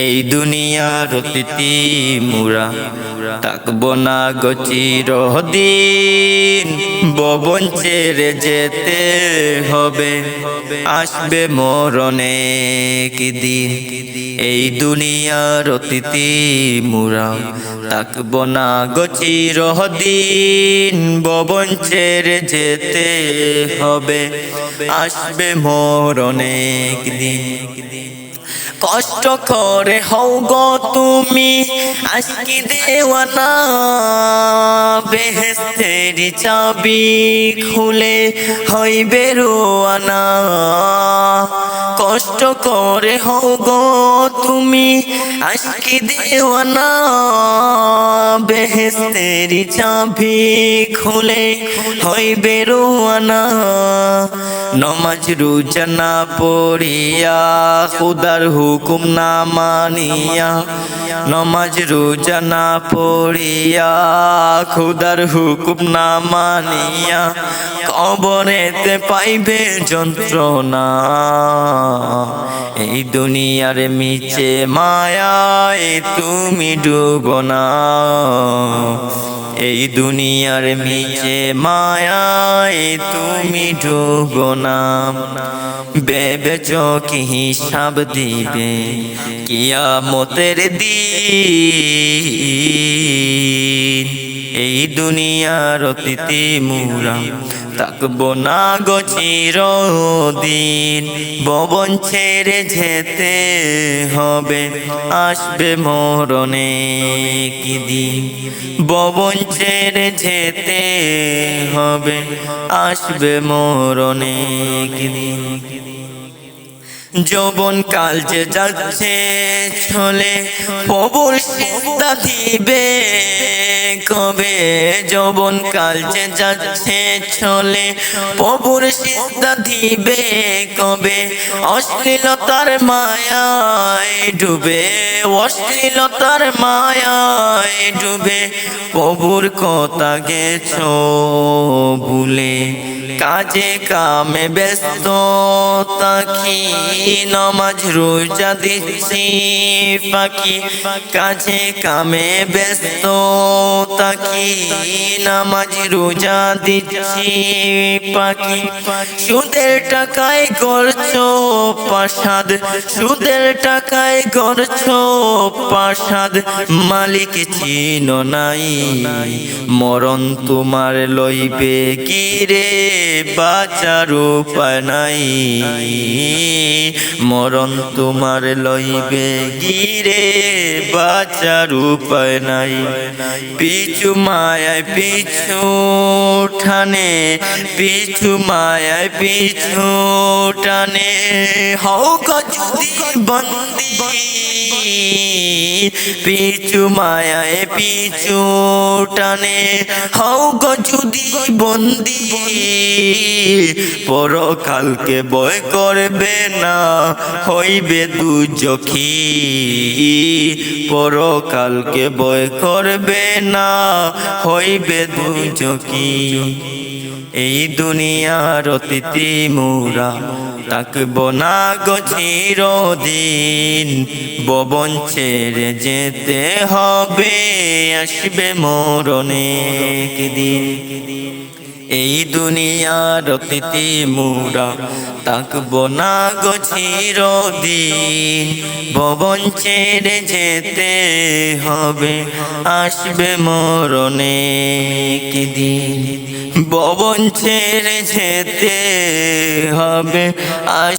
এই দুনিয়ার অতিথি মুরা। থাকব না গচির দিন ববন ছেড়ে যেতে হবে। আসবে মরণে কি দিন এই দুনিয়ার অতিথি মুরা। থাকব না গচির দিন ববন ছেড়ে যেতে হবে। আসবে মরণে কি দিন কষ্ট করে হও গো তুমি। আজকে দেওয়ানা বেহেস্তের চাবি খুলে হইবে রোয়ানা। কষ্ট করে হও গো তুমি আজকে দেওয়ানা বেহেস্তের চাবি খুলে হইবে রোয়ানা নমাজ রুজনা পড়িয়া খুদার হুকুম না মানিয়া। নমাজ রোজানা পড়িয়া খুদার হুকুম না মানিয়া। কবরেতে পাইবে যন্ত্রণা। এই দুনিয়ার মিছে মায়ায় তুমি ডুবো না। এই দুনিয়ার মিছে মায়ায় তুমি ডুবো না। বেবেচ কি হিসাব দিবে কিয়ামতের দিন? এই দুনিয়ার অতিথি মুরা থাকব না গচির দিন ববন ছেড়ে যেতে হবে, আসবে মরণে কি দিন ববন ছেড়ে যেতে হবে, আসবে মরণে কি দিন যৌবন কাল যে যাচ্ছে চলে প্রবল সিদ্ধা দিবে। কবে যৌবন কাল যে যাচ্ছে চলে প্রবল সিদ্ধা দিবে। কবে অশ্লীলতার মায়ায় ডুবে, অশ্লীলতার মায়ায় ডুবে প্রভুর কথা গেছ ভুলে। কাজে কামে ব্যস্ত তাকি নমাজ, রোজা দিচ্ছি পাখি কাজে কামে ব্যস্ত তাকি নামাজ, রোজা দিচ্ছি পাখি সুদের টাকায় করছ পাশাদ সুদের টাকায় করছ পাশাদ মালিক চিন নাই, মরণ তোমার লইবে কি রে? বাঁচার উপায় নাই। মরণ তোমার লইবে গিরে, বাঁচার উপায় নাই। পিছু মায়ায় পিছু ঠানে পিছু মায়ায় পিছু টানে। গো যদি বন্দি, পিছু মায়ায় পিছু টানে। গো যদি বন্দি পরকালকে বয় করবে না হইবে দুজখী পরকালকে বয় করবে না হইবে দুজখি এই দুনিয়ার অতিথি মুরা তাকব না গছির দিন ববন ছেড়ে যেতে হবে, আসবে মরণে দিন। এই দুনিয়ার অতিথি মুরা তাকব না গছির দিন ববন ছেড়ে যেতে হবে, আসবে মরণে কি দিন। ববন ছেড়ে যেতে হবে। আস